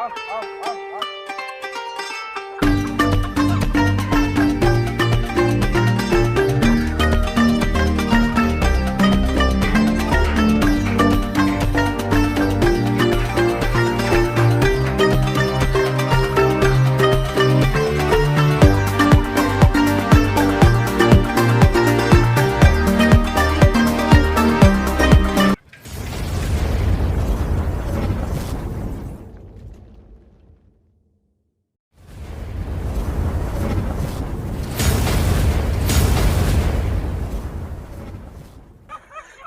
好好好好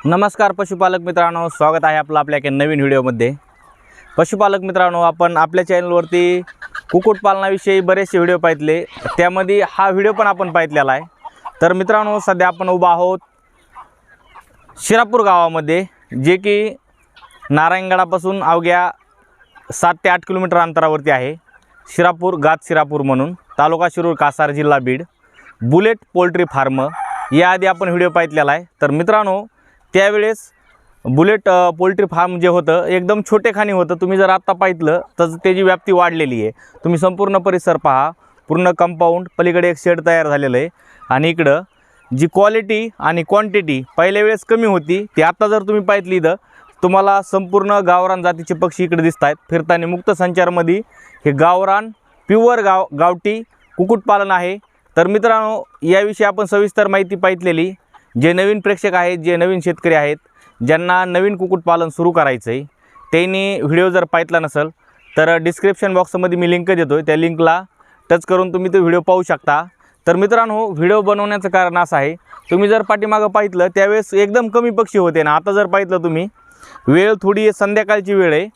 नमस्कार पशुपालक मित्रांनो स्वागत आहे आपलं आपल्या एका नवीन व्हिडिओमध्ये. पशुपालक मित्रांनो आपण आपल्या चॅनलवरती कुक्कुटपालनाविषयी बरेचसे व्हिडिओ पाहितले. त्यामध्ये हा व्हिडिओ पण आपण पाहितलेला आहे. तर मित्रांनो सध्या आपण उभा आहोत शिरापूर गावामध्ये जे की नारायणगडापासून अवघ्या सात ते आठ किलोमीटर अंतरावरती आहे. शिरापूर गात शिरापूर म्हणून तालुका शिरूर कासार जिल्हा बीड बुलेट पोल्ट्री फार्म. याआधी आपण व्हिडिओ पाहितलेला आहे. तर मित्रांनो त्यावेळेस बुलेट पोल्ट्री फार्म जे होतं एकदम छोटेखानी होतं. तुम्ही जर आत्ता पाहितलं तर त्याची व्याप्ती वाढलेली आहे. तुम्ही संपूर्ण परिसर पहा. पूर्ण कंपाऊंड पलीकडे एक शेड तयार झालेलं आहे. आणि इकडं जी क्वालिटी आणि क्वांटिटी पहिल्या वेळेस कमी होती ती आत्ता जर तुम्ही पाहितली इथं तुम्हाला संपूर्ण गावरान जातीचे पक्षी इकडे दिसत आहेत फिरताना मुक्त संचारमध्ये हे गावरान प्युअर गाव गावठी कुक्कुटपालन आहे. तर मित्रांनो याविषयी आपण सविस्तर माहिती पाहितलेली. जे नवीन प्रेक्षक आहेत जे नवीन शेतकरी आहेत ज्यांना नवीन कुक्कुटपालन सुरू करायचं आहे त्यांनी व्हिडिओ जर पाहितला नसेल तर डिस्क्रिप्शन बॉक्समध्ये मी लिंक देतो आहे त्या लिंकला टच करून तुम्ही तो व्हिडिओ पाहू शकता. तर मित्रांनो व्हिडिओ बनवण्याचं कारण असं आहे तुम्ही जर पाठीमागं पाहितलं त्यावेळेस एकदम कमी पक्षी होते ना. आता जर पाहितलं तुम्ही वेळ थोडी संध्याकाळची वेळ आहे.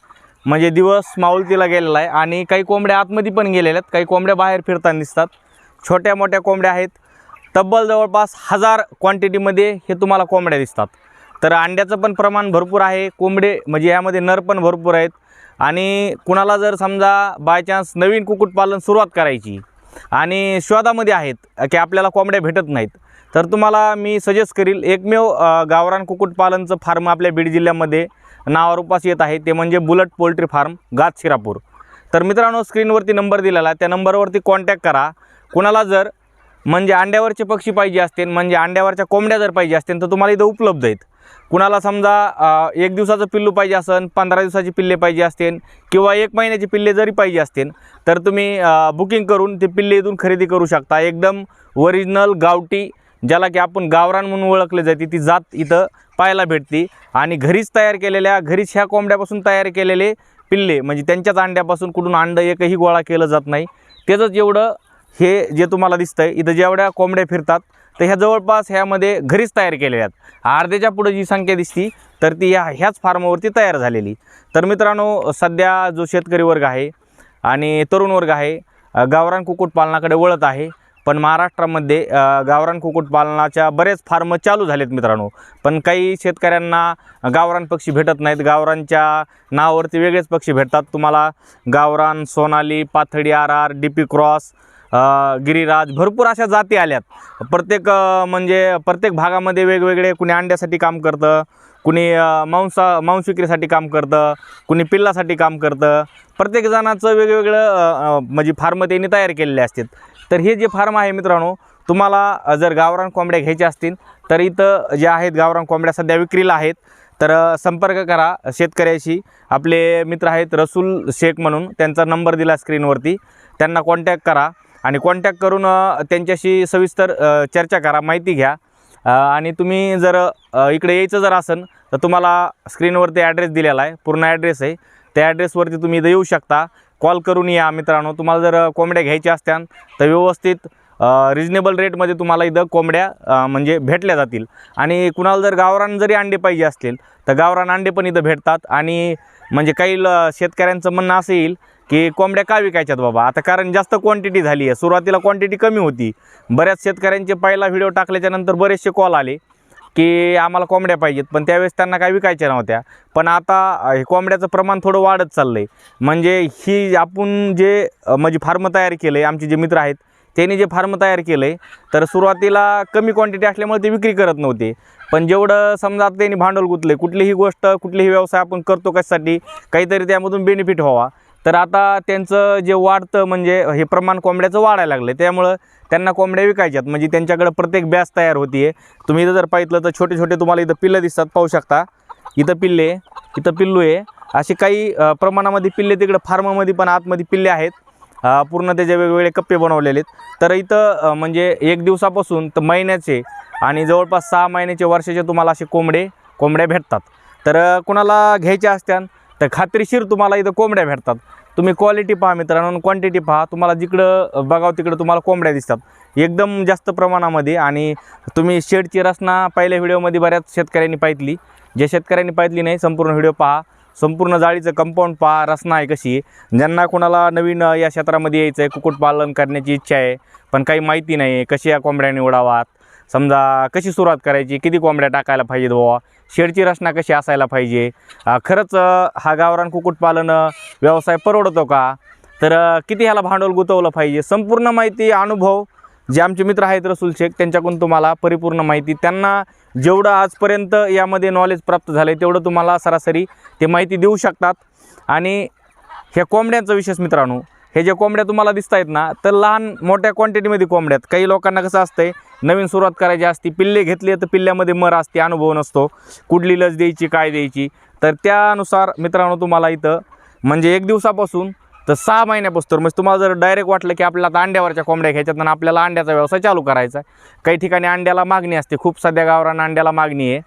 म्हणजे दिवस माऊलतीला गेलेला आहे आणि काही कोंबड्या आतमध्ये पण गेलेल्या आहेत. काही कोंबड्या बाहेर फिरताना दिसतात. छोट्या मोठ्या कोंबड्या आहेत. तब्बल जवळपास हजार क्वांटिटीमध्ये हे तुम्हाला कोंबड्या दिसतात. तर अंड्याचं पण प्रमाण भरपूर आहे. कोंबडे म्हणजे यामध्ये नर पण भरपूर आहेत. आणि कुणाला जर समजा बाय चान्स नवीन कुक्कुटपालन सुरुवात करायची आणि शोधामध्ये आहेत की आपल्याला कोंबड्या भेटत नाहीत तर तुम्हाला मी सजेस्ट करील एकमेव गावरान कुक्कुटपालनचं फार्म आपल्या बीड जिल्ह्यामध्ये नावारूपास येत आहे. ते म्हणजे बुलट पोल्ट्री फार्म गात शिरापूर. तर मित्रांनो स्क्रीनवरती नंबर दिलेला त्या नंबरवरती कॉन्टॅक्ट करा. कुणाला जर म्हणजे अंड्यावरचे पक्षी पाहिजे असतील म्हणजे अंड्यावरच्या कोंबड्या जर पाहिजे असतील तर तुम्हाला इथं उपलब्ध आहेत. कुणाला समजा एक दिवसाचं पिल्लू पाहिजे असेल पंधरा दिवसाची पिल्ले पाहिजे असतील किंवा एक महिन्याची पिल्ले जरी पाहिजे असतील तर तुम्ही बुकिंग करून ते पिल्ले इथून खरेदी करू शकता. एकदम ओरिजिनल गावठी ज्याला की आपण गावरान म्हणून ओळखले जाते ती जात इथं पाहायला भेटते. आणि घरीच तयार केलेल्या घरीच ह्या कोंबड्यापासून तयार केलेले पिल्ले म्हणजे त्यांच्याच अंड्यापासून कुठून अंडं एकही गोळा केलं जात नाही. त्याचंच एवढं हे जे तुम्हाला दिसतंय इथं जेवढ्या कोंबड्या फिरतात तर ह्या जवळपास ह्यामध्ये घरीच तयार केलेल्या आहेत. अर्ध्याच्या पुढं जी संख्या दिसती तर ती ह्या ह्याच फार्मवरती तयार झालेली. तर मित्रांनो सध्या जो शेतकरी वर्ग आहे आणि तरुण वर्ग आहे गावरान कुक्कुटपालनाकडे वळत आहे. पण महाराष्ट्रामध्ये गावरान कुक्कुटपालनाच्या बरेच फार्म चालू झालेत मित्रांनो. पण काही शेतकऱ्यांना गावरान पक्षी भेटत नाहीत. गावरानच्या नावावरती वेगळेच पक्षी भेटतात. तुम्हाला गावरान Sonali Pathadi R R D P cross Giriraj भरपूर अशा जाती आल्यात. प्रत्येक म्हणजे प्रत्येक भागामध्ये वेगवेगळे कुणी अंड्यासाठी काम करतं कुणी मांसा मांस विक्रीसाठी काम करतं कुणी पिल्लासाठी काम करतं. प्रत्येक जणाचं वेगवेगळं म्हणजे फार्म त्यांनी तयार केलेले असतात. तर हे जे फार्म आहे मित्रांनो तुम्हाला जर गावरान कोंबड्या घ्यायच्या असतील तर इथं ज्या आहेत गावरान कोंबड्या सध्या विक्रीला आहेत. तर संपर्क करा शेतकऱ्याशी. आपले मित्र आहेत रसूल शेख म्हणून त्यांचा नंबर दिला स्क्रीनवरती त्यांना कॉन्टॅक्ट करा. आणि कॉन्टॅक्ट करून त्यांच्याशी सविस्तर चर्चा करा माहिती घ्या. आणि तुम्ही जर इकडे यायचं जर असेल तर तुम्हाला स्क्रीनवरती ॲड्रेस दिलेला आहे. पूर्ण ॲड्रेस आहे. त्या ॲड्रेसवरती तुम्ही इथं येऊ शकता. कॉल करून या मित्रांनो. तुम्हाला जर कोंबड्या घ्यायच्या असत्यान तर व्यवस्थित रिजनेबल रेटमध्ये तुम्हाला इथं कोंबड्या म्हणजे भेटल्या जातील. आणि कुणाला जर गावरान जरी अंडे पाहिजे असतील तर गावरान अंडे पण इथं भेटतात. आणि म्हणजे काही ल शेतकऱ्यांचं म्हणणं असं येईल की कोंबड्या का विकायच्यात बाबा? आता कारण जास्त क्वांटिटी झाली आहे. सुरुवातीला क्वांटिटी कमी होती. बऱ्याच शेतकऱ्यांचे पहिला व्हिडिओ टाकल्याच्या नंतर बरेचसे कॉल आले की आम्हाला कोंबड्या पाहिजेत पण त्यावेळेस त्यांना काय विकायच्या नव्हत्या. पण आता हे कोंबड्याचं प्रमाण थोडं वाढत चाललं आहे म्हणजे ही आपण जे म्हणजे फार्म तयार केलं आहे आमचे जे मित्र आहेत त्यांनी जे फार्म तयार केलं आहे तर सुरुवातीला कमी क्वांटिटी असल्यामुळे ते विक्री करत नव्हते. पण जेवढं समजा आता त्यांनी भांडवल गुंतलं कुठलीही गोष्ट कुठलीही व्यवसाय आपण करतो कशासाठी काहीतरी त्यामधून बेनिफिट व्हावा. तर आता त्यांचं जे वाढतं म्हणजे हे प्रमाण कोंबड्याचं वाढायला लागलं त्यामुळं त्यांना कोंबड्या विकायच्यात. म्हणजे त्यांच्याकडे प्रत्येक बॅस तयार होती तुम्ही इथं जर पाहिलं तर छोटे छोटे तुम्हाला इथं पिल्लं दिसतात पाहू शकता. इथं पिल्ले इथं पिल्लू आहे. असे काही प्रमाणामध्ये पिल्ले तिकडं फार्मामध्ये पण आतमध्ये पिल्ले आहेत. पूर्ण त्याचे वेगवेगळे कप्पे बनवलेले आहेत. तर इथं म्हणजे एक दिवसापासून तर महिन्याचे आणि जवळपास सहा महिन्याचे वर्षाचे तुम्हाला असे कोंबडे कोंबड्या भेटतात. तर कुणाला घ्यायच्या असत्यान तर खात्रीशीर तुम्हाला इथं कोंबड्या भेटतात. तुम्ही क्वालिटी पहा मित्रांनो क्वांटिटी पहा. तुम्हाला जिकडं बघावं तिकडं तुम्हाला कोंबड्या दिसतात. एकदम जास्त प्रमाणामध्ये आणि तुम्ही शेडची रचना पहिल्या व्हिडिओमध्ये बऱ्याच शेतकऱ्यांनी पाहितली. जे शेतकऱ्यांनी पाहितली नाही संपूर्ण व्हिडिओ पहा. संपूर्ण जाळीचं कंपाऊंड पहा. रचना आहे कशी ज्यांना कोणाला नवीन या क्षेत्रामध्ये यायचं आहे कुक्कुटपालन करण्याची इच्छा आहे पण काही माहिती नाही आहे कशी या कोंबड्या निवडावात समजा कशी सुरुवात करायची? किती कोंबड्या टाकायला पाहिजेत बाबा शेडची रचना कशी असायला पाहिजे? खरंच हा गावरान कुक्कुटपालन व्यवसाय परवडतो का? तर किती ह्याला भांडवल गुंतवलं पाहिजे? संपूर्ण माहिती अनुभव जे आमचे मित्र आहेत रसूल शेख त्यांच्याकडून तुम्हाला परिपूर्ण माहिती. त्यांना जेवढं आजपर्यंत यामध्ये नॉलेज प्राप्त झालं आहे तेवढं तुम्हाला सरासरी ते माहिती देऊ शकतात. आणि ह्या कोंबड्यांचं विशेष मित्रांनो हे जे कोंबड्या तुम्हाला दिसत आहेत ना तर लहान मोठ्या क्वांटिटीमध्ये कोंबड्यात. काही लोकांना कसं असतंय नवीन सुरुवात करायची असती पिल्ले घेतली तर पिल्ल्यामध्ये मर असते अनुभव नसतो. कुठली लस द्यायची काय द्यायची? तर त्यानुसार मित्रांनो तुम्हाला इथं म्हणजे एक दिवसापासून तर सहा महिन्यापासून तर म्हणजे तुम्हाला जर डायरेक्ट वाटलं की आपल्याला आता अंड्यावरच्या कोंबड्या घ्यायच्यात आणि आपल्याला अंड्याचा व्यवसाय चालू करायचा आहे. काही ठिकाणी अंड्याला मागणी असते खूप सध्या गावरान अंड्याला मागणी आहे.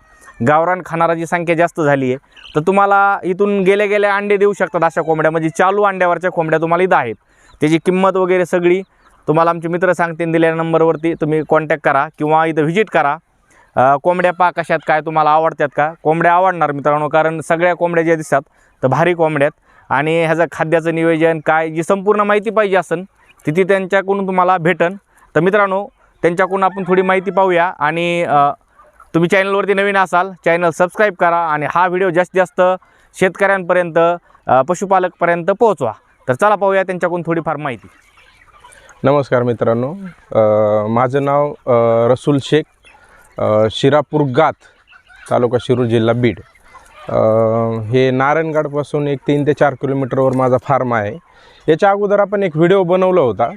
गावरान खाणाराची संख्या जास्त झाली आहे तर तुम्हाला इथून गेल्या गेल्या अंडे देऊ शकतात अशा कोंबड्या म्हणजे चालू अंड्यावरच्या कोंबड्या तुम्हाला इथं आहेत. त्याची किंमत वगैरे सगळी तुम्हाला आमचे मित्र सांगतील दिलेल्या नंबरवरती तुम्ही कॉन्टॅक्ट करा किंवा इथं व्हिजिट करा. कोंबड्या पा कशात काय तुम्हाला आवडतात का? कोंबड्या आवडणार मित्रांनो कारण सगळ्या कोंबड्या ज्या दिसतात तर भारी कोंबड्यात आणि ह्याचं खाद्याचं नियोजन काय जी संपूर्ण माहिती पाहिजे असेल ती ती त्यांच्याकडून तुम्हाला भेटन. तर मित्रांनो त्यांच्याकडून आपण थोडी माहिती पाहूया आणि तुम्ही चॅनलवरती नवीन असाल चॅनल सबस्क्राईब करा आणि हा व्हिडिओ जास्तीत जास्त शेतकऱ्यांपर्यंत पशुपालकपर्यंत पोहोचवा. तर चला पाहूया त्यांच्याकडून थोडीफार माहिती. नमस्कार मित्रांनो. माझं नाव रसूल शेख शिरापूर गात तालुका शिरूर जिल्हा बीड. हे नारायणगडपासून एक तीन ते चार किलोमीटरवर माझा फार्म आहे. याच्या अगोदर आपण एक व्हिडिओ बनवला होता.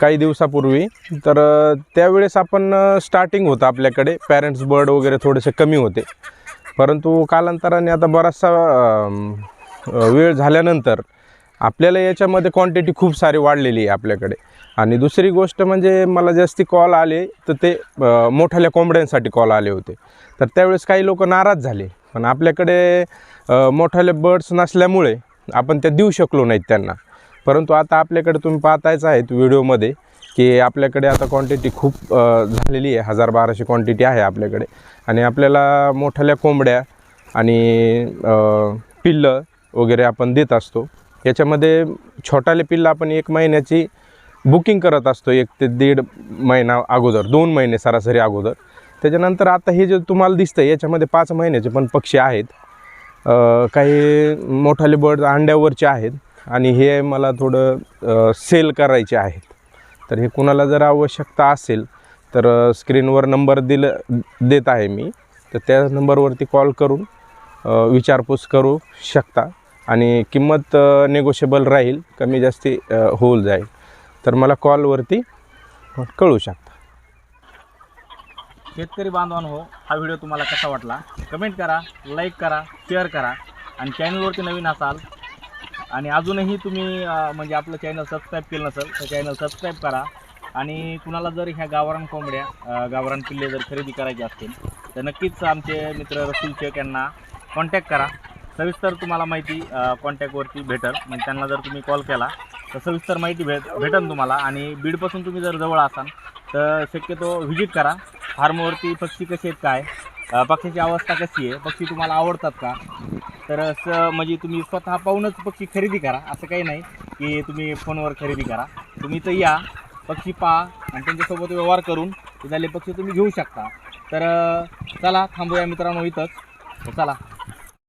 काही दिवसापूर्वी. तर त्यावेळेस आपण स्टार्टिंग होतं आपल्याकडे. पॅरेंट्स बर्ड वगैरे थोडेसे कमी होते. परंतु कालांतराने आता बराचसा वेळ झाल्यानंतर आपल्याला याच्यामध्ये क्वांटिटी खूप सारी वाढलेली आहे आपल्याकडे. आणि दुसरी गोष्ट म्हणजे मला जास्ती कॉल आले तर ते मोठ्याल्या कोंबड्यांसाठी कॉल आले होते. तर त्यावेळेस काही लोक नाराज झाले. पण आपल्याकडे मोठ्याले बर्ड्स नसल्यामुळे आपण त्या देऊ शकलो नाहीत त्यांना. परंतु आता आपल्याकडे तुम्ही पाहतायच आहेत व्हिडिओमध्ये की आपल्याकडे आता क्वांटिटी खूप झालेली आहे. हजार बाराशे क्वांटिटी आहे आपल्याकडे. आणि आपल्याला मोठाल्या कोंबड्या आणि पिल्लं वगैरे आपण देत असतो. याच्यामध्ये छोटाले पिल्लं आपण एक महिन्याची बुकिंग करत असतो एक ते दीड महिना अगोदर दोन महिने सरासरी अगोदर. त्याच्यानंतर आता हे जे तुम्हाला दिसतं याच्यामध्ये पाच महिन्याचे पण पक्षी आहेत. काही मोठाले बर्ड अंड्यावरचे आहेत. आणि हे मला थोडं सेल करायचे आहेत. तर हे कुणाला जर आवश्यकता असेल तर स्क्रीनवर नंबर दिलं देत आहे मी. तर त्या नंबरवरती कॉल करून विचारपूस करू शकता. आणि किंमत नेगोशिएबल राहील कमी जास्ती होऊन जाईल. तर मला कॉलवरती कळू शकता. शेतकरी बांधवांनो हा व्हिडिओ तुम्हाला कसा वाटला? कमेंट करा लाईक करा शेअर करा. आणि चॅनलवरती नवीन असाल आणि अजूनही तुम्ही म्हणजे आपलं चॅनल सबस्क्राईब केलं नसेल तर चॅनल सबस्क्राईब करा. आणि कुणाला जर ह्या गावरान कोंबड्या गावरान पिल्ले जर खरेदी करायचे असतील तर नक्कीच आमचे मित्र रसूल शेख यांना कॉन्टॅक्ट करा. सविस्तर तुम्हाला माहिती कॉन्टॅक्टवरती भेटेल. म्हणजे त्यांना जर तुम्ही कॉल केला तर सविस्तर माहिती भेट भेटेल तुम्हाला. आणि बीडपासून तुम्ही जर जवळ असाल तर शक्यतो व्हिजिट करा. फार्मवरती पक्षी कसे आहेत काय? अ, पक्ष्याची अवस्था कशी आहे? पक्षी तुम्हाला आवडतात का? तर असं म्हणजे तुम्ही स्वतः पाहूनच पक्षी खरेदी करा. असं काही नाही की तुम्ही फोनवर खरेदी करा. तुम्ही तर या पक्षी पहा आणि त्यांच्यासोबत व्यवहार करून झाले पक्षी तुम्ही घेऊ शकता. तर चला थांबूया मित्रांनो इथंच. चला.